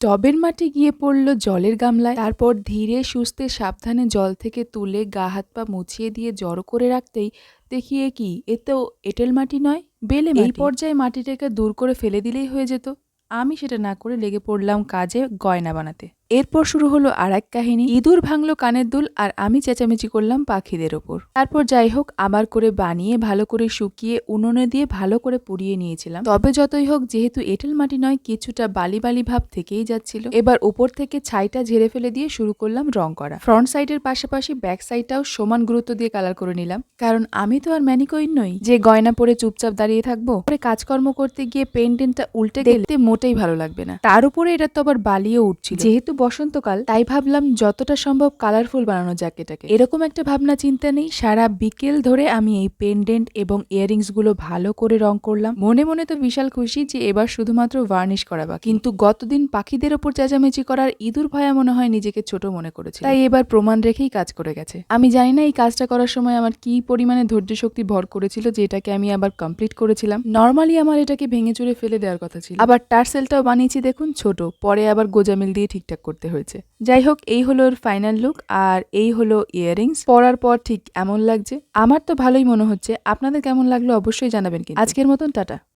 টবের মাটি গিয়ে পড়ল জলের গামলায়। তারপর ধীরে সুস্থে সাবধানে জল থেকে তুলে গা হাত পা মুছিয়ে দিয়ে জড়ো করে রাখতেই দেখি এ কি? এ তো এঁটেল মাটি নয় বেলে এই পর্যায়ে মাটিটাকে দূর করে ফেলে দিলেই হয়ে যেত। আমি সেটা না করে লেগে পড়লাম কাজে গয়না বানাতে। এরপর শুরু হলো আর এক কাহিনী। ইঁদুর ভাঙলো কানের দুল আর আমি চেঁচামেচি করলাম পাখিদের ওপর। তারপর যাই হোক, আবার করে বানিয়ে, ভালো করে শুকিয়ে, উনুনে দিয়ে ভালো করে পুড়িয়ে নিয়েছিলাম। তবে যতই হোক, যেহেতু এঁটেল মাটি নয়, কিছুটা বালি বালি ভাব থেকেই যাচ্ছিল। এবার উপর থেকে ছাইটা ঝেড়ে ফেলে দিয়ে শুরু করলাম রং করা। ফ্রন্ট সাইডের পাশাপাশি ব্যাক সাইডটাও সমান গুরুত্ব দিয়ে কালার করে নিলাম। কারণ আমি তো আর ম্যানিকইন নই। যে গয়না পরে চুপচাপ দাঁড়িয়ে থাকব, পরে কাজকর্ম করতে গিয়ে পেন্টেনটা উল্টে দেখতে মোটেই ভালো লাগবে না। তার উপরে এটা তো আবার বালিও উঠছিল। যেহেতু বসন্তকাল, তাই ভাবলাম যতটা সম্ভব কালারফুল বানানো যাক এটাকে। এরকম একটা ভাবনা চিন্তা নেই, সারা বিকেল ধরে আমি এই পেন্ডেন্ট এবং ইয়ারিংসগুলো ভালো করে রং করলাম। মনে মনে তো বিশাল খুশি যে এবার শুধুমাত্র ভার্নিশ করা বাকি। কিন্তু গতদিন পাখিদের ওপর চেঁচামেচি করার ইঁদুর ভয়া মনে হয় নিজেকে ছোট মনে করেছে তাই এবার প্রমাণ রেখেই কাজ করে গেছে। আমি জানি না এই কাজটা করার সময় আমার কি পরিমাণে ধৈর্য শক্তি ভর করেছিল যে এটাকে আমি আবার কমপ্লিট করেছিলাম। নর্মালি আমার এটাকে ভেঙে চুরে ফেলে দেওয়ার কথা ছিল। আবার টার্সেলটাও বানিয়েছি দেখুন, ছোট, পরে আবার গোজামিল দিয়ে ঠিকঠাক করতে হয়েছে। যাই হোক এই হলো ওর ফাইনাল লুক আর এই হলো ইয়ারিংস পরার পর ঠিক এমন লাগছে। আমার তো ভালোই মনে হচ্ছে। আপনাদের কেমন লাগল অবশ্যই জানাবেন কি আজকের মতন, টাটা।